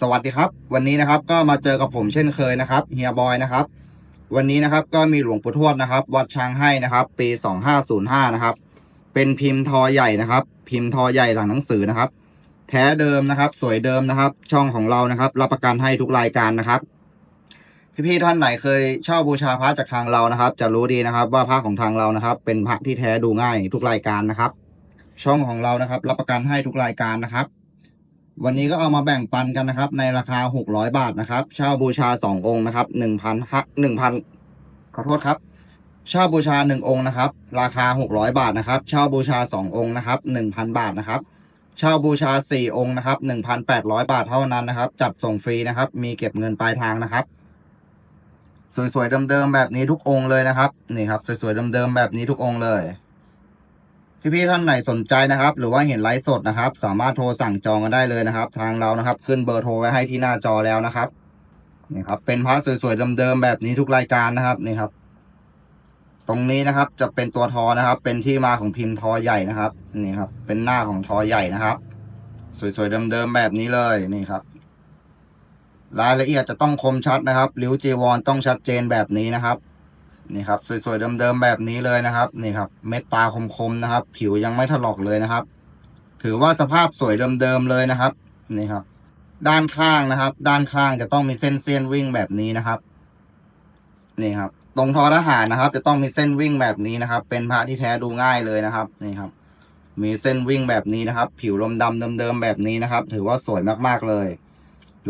สวัสดีครับ วันนี้นะครับก็มาเจอกับผมเช่นเคยนะครับเฮียบอยนะครับ วันนี้นะครับก็มีหลวงปู่ทวดนะครับ วัดช้างให้นะครับ ปี 2505 นะครับ เป็นพิมพ์ทอใหญ่นะครับ พิมพ์ทอใหญ่หลังหนังสือนะครับ แท้เดิมนะครับ สวยเดิมนะครับ ช่องของเรานะครับ รับประกันให้ทุกรายการนะครับพี่ๆท่านไหนเคยเช่าบูชาพระจากทางเรานะครับ จะรู้ดีนะครับ ว่าพระของทางเรานะครับ เป็นพระที่แท้ดูง่ายทุกรายการนะครับ ช่องของเรานะครับ รับประกันให้ทุกรายการนะครับ วันนี้ก็เอามาแบ่งปันกันนะครับ ในราคา 600 บาทนะครับเช่าบูชา 2 องค์นะครับ1,000ฮัก1,000ขอโทษครับเช่าบูชา 1 องค์นะครับ ราคา 600 บาทนะครับเช่าบูชา 2 องค์นะครับ1,000 บาทนะครับเช่าบูชา 4 องค์นะครับ1,800 บาทเท่านั้นนะครับ จัดส่งฟรีนะครับ มีเก็บเงินปลายทางนะครับ สวยๆเดิมๆแบบนี้ทุกองค์เลยนะครับนี่ครับ สวยๆเดิมๆแบบนี้ทุกองค์เลย พี่ๆท่านไหนสนใจนะครับ หรือว่าเห็นไลฟ์สดนะครับ สามารถโทรสั่งจองกันได้เลยนะครับ ทางเรานะครับ ขึ้นเบอร์โทรไว้ให้ที่หน้าจอแล้วนะครับนี่ครับ เป็นพระสวยๆเดิมๆแบบนี้ทุกรายการนะครับนี่ครับ ตรงนี้นะครับจะเป็นตัวทอนะครับ เป็นที่มาของพิมพ์ทอใหญ่นะครับนี่ครับ เป็นหน้าของทอใหญ่นะครับ สวยๆเดิมๆแบบนี้เลยนี่ครับ รายละเอียดจะต้องคมชัดนะครับริ้วจีวรต้องชัดเจนแบบนี้นะครับ นี่ครับสวยๆเดิมๆแบบนี้เลยนะครับนี่ครับ เม็ดตาคมๆนะครับ ผิวยังไม่ถลอกเลยนะครับ ถือว่าสภาพสวยเดิมๆเลยนะครับนี่ครับ ด้านข้างนะครับ ด้านข้างจะต้องมีเส้นเส้นวิ่งแบบนี้นะครับนี่ครับ ตรงทอทหารนะครับ จะต้องมีเส้นวิ่งแบบนี้นะครับ เป็นพระที่แท้ดูง่ายเลยนะครับนี่ครับ มีเส้นวิ่งแบบนี้นะครับ ผิวลมดำเดิมๆแบบนี้นะครับ ถือว่าสวยมากๆเลย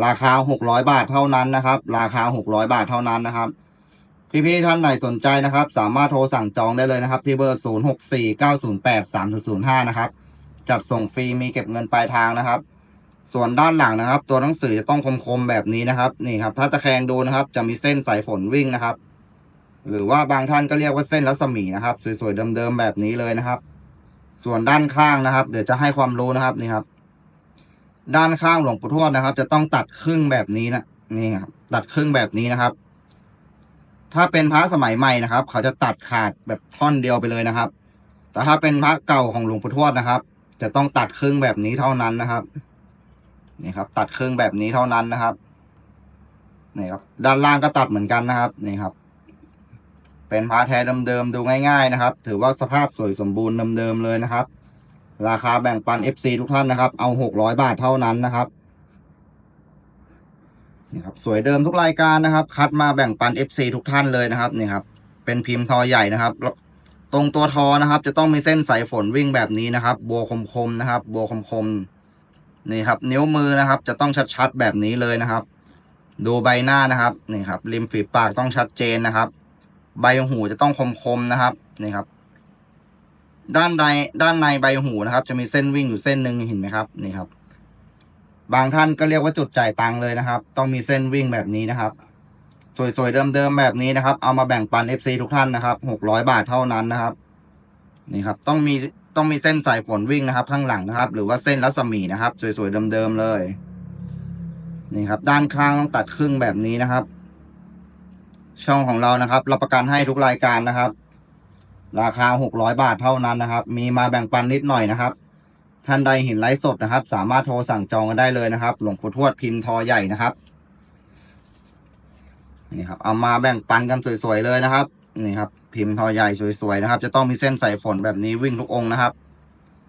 ราคาหกร้อยบาทเท่านั้นนะครับ ราคาหกร้อยบาทเท่านั้นนะครับ พี่ๆท่านไหนสนใจนะครับ สามารถโทรสั่งจองได้เลยนะครับ ที่เบอร์ 0 6 4 9 0 8 3 0 0 5 นะครับ จัดส่งฟรีมีเก็บเงินปลายทางนะครับ ส่วนด้านหลังนะครับ ตัวหนังสือจะต้องคมๆแบบนี้นะครับนี่ครับ ถ้าตะแคงดูนะครับ จะมีเส้นสายฝนวิ่งนะครับ หรือว่าบางท่านก็เรียกว่าเส้นรัศมีนะครับ สวยๆเดิมๆแบบนี้เลยนะครับ ส่วนด้านข้างนะครับ เดี๋ยวจะให้ความรู้นะครับนี่ครับ ด้านข้างหลวงปู่ทวดนะครับ จะต้องตัดครึ่งแบบนี้นะนี่ครับตัดครึ่งแบบนี้นะครับ ถ้าเป็นพระสมัยใหม่นะครับ เขาจะตัดขาดแบบท่อนเดียวไปเลยนะครับ แต่ถ้าเป็นพระเก่าของหลวงปู่ทวดนะครับ จะต้องตัดครึ่งแบบนี้เท่านั้นนะครับนี่ครับ ตัดครึ่งแบบนี้เท่านั้นนะครับนี่ครับ ด้านล่างก็ตัดเหมือนกันนะครับนี่ครับ เป็นพระแท้เดิมๆดูง่าย ๆ นะครับ ถือว่าสภาพสวยสมบูรณ์เดิมๆเลยนะครับ ราคาแบ่งปัน FC ทุกท่านนะครับ เอาหกร้อยบาทเท่านั้นนะครับ นี่ครับสวยเดิมทุกรายการนะครับ คัดมาแบ่งปัน FC ทุกท่านเลยนะครับนี่ครับ เป็นพิมพ์ทอใหญ่นะครับ ตรงตัวทอนะครับ จะต้องมีเส้นสายฝนวิ่งแบบนี้นะครับ บัวคมๆนะครับ บัวคมๆนี่ครับ นิ้วมือนะครับ จะต้องชัดๆแบบนี้เลยนะครับ ดูใบหน้านะครับนี่ครับ ริมฝีปากต้องชัดเจนนะครับ ใบหูจะต้องคมๆนะครับนี่ครับ ด้านในด้านในใบหูนะครับ จะมีเส้นวิ่งอยู่เส้นหนึ่งเห็นไหมครับนี่ครับ บางท่านก็เรียกว่าจุดจ่ายตังเลยนะครับ ต้องมีเส้นวิ่งแบบนี้นะครับ สวยๆเดิมๆแบบนี้นะครับ เอามาแบ่งปัน FC ทุกท่านนะครับหกร้อยบาทเท่านั้นนะครับ นี่ครับ ต้องมีต้องมีเส้นสายฝนวิ่งนะครับ ข้างหลังนะครับ หรือว่าเส้นรัศมีนะครับ สวยๆเดิมๆเลย นี่ครับ ด้านข้างต้องตัดครึ่งแบบนี้นะครับ ช่องของเรานะครับรับประกันให้ทุกรายการนะครับ ราคา600บาทเท่านั้นนะครับ มีมาแบ่งปันนิดหน่อยนะครับ ท่านใดเห็นไลฟ์สดนะครับ สามารถโทรสั่งจองกันได้เลยนะครับ หลวงปู่ทวดพิมพ์ทอใหญ่นะครับ นี่ครับ เอามาแบ่งปันกันสวยๆเลยนะครับ นี่ครับ พิมพ์ทอใหญ่สวยๆนะครับ จะต้องมีเส้นสายฝนแบบนี้วิ่งทุกองนะครับ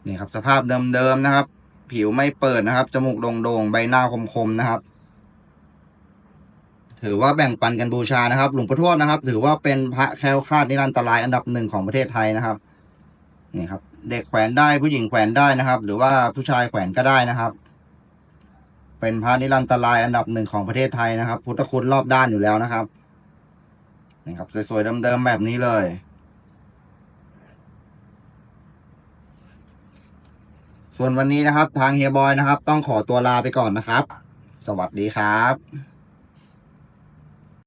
นี่ครับ สภาพเดิมๆนะครับ ผิวไม่เปิดนะครับ จมูกโด่งๆ ใบหน้าคมๆนะครับ ถือว่าแบ่งปันกันบูชานะครับ หลวงปู่ทวดนะครับ ถือว่าเป็นพระแคล้วคลาดนิรันตรายอันดับหนึ่งของประเทศไทยนะครับ นี่ครับ เด็กแขวนได้ผู้หญิงแขวนได้นะครับ หรือว่าผู้ชายแขวนก็ได้นะครับ เป็นพระนิรันตรายอันดับหนึ่งของประเทศไทยนะครับ พุทธคุณรอบด้านอยู่แล้วนะครับนี่ครับสวยๆเดิมๆแบบนี้เลยส่วนวันนี้นะครับ ทางเฮียบอยนะครับ ต้องขอตัวลาไปก่อนนะครับ สวัสดีครับ